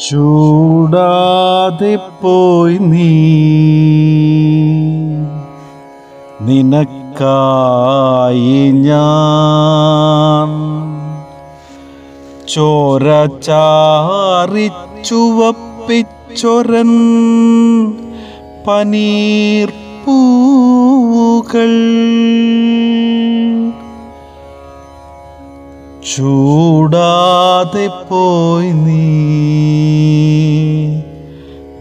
ചൂടാതെ പോയി നീ. നിനക്കായി ഞാൻ ചോര ചാറിച്ചുവപ്പിച്ചൊരൻ പനീർ പൂകൾ ചൂടാതെ പോയി നീ.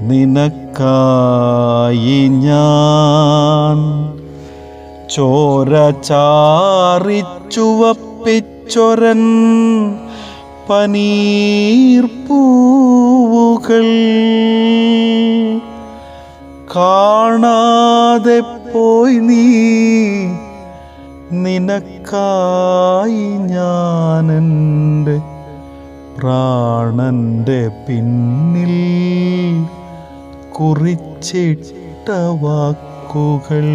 നിനക്കായി ഞാൻ ചോര ചാറിച്ചുവപ്പിച്ചൊരൻ പനീർ പൂവുകൾ. കാണാതെ പോയി നീ. നിനക്കായി ഞാനെന്റെ പ്രാണന്റെ പിന്നിൽ കുറിച്ചിട്ട വാക്കുകൾ.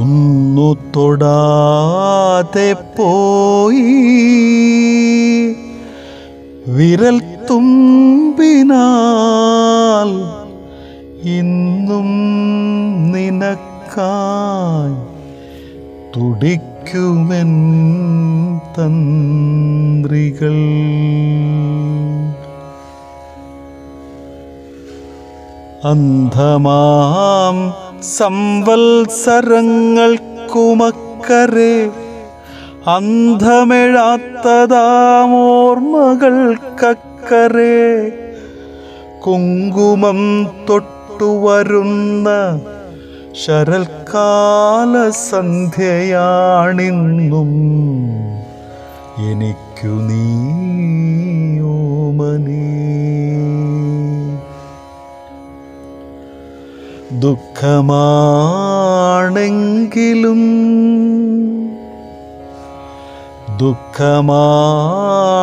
ഒന്നു തൊടാതെ പോയി വിരൽ തുമ്പിനാൽ നിനക്കായി തുടിക്കുമെൻ തന്ത്രികൾ. അന്ധമാം സംവത്സരങ്ങൾക്കുമക്കരെ അന്ധമെഴാത്തതാമോർമ്മകൾക്കക്കരെ. കുങ്കുമം തൊട്ടുവരുന്ന ശരൽക്കാല സന്ധ്യയാണിന്നും എനിക്കു നീയോമനേ ദുഃഖമാണെങ്കിലും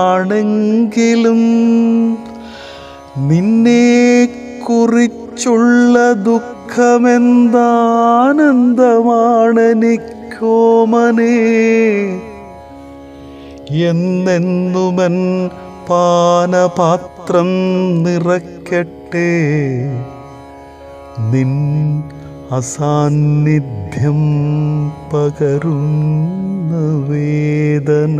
ദുഃഖമാണെങ്കിലും നിന്നെ കുറിച്ചുള്ള ദുഃഖമെന്താനന്ദമാണെനിക്കോമനേ എന്നെന്നുമൻ പാനപാത്രം നിറക്കട്ടെ നിൻ അസാന്നിധ്യം പകരുന്ന വേദന.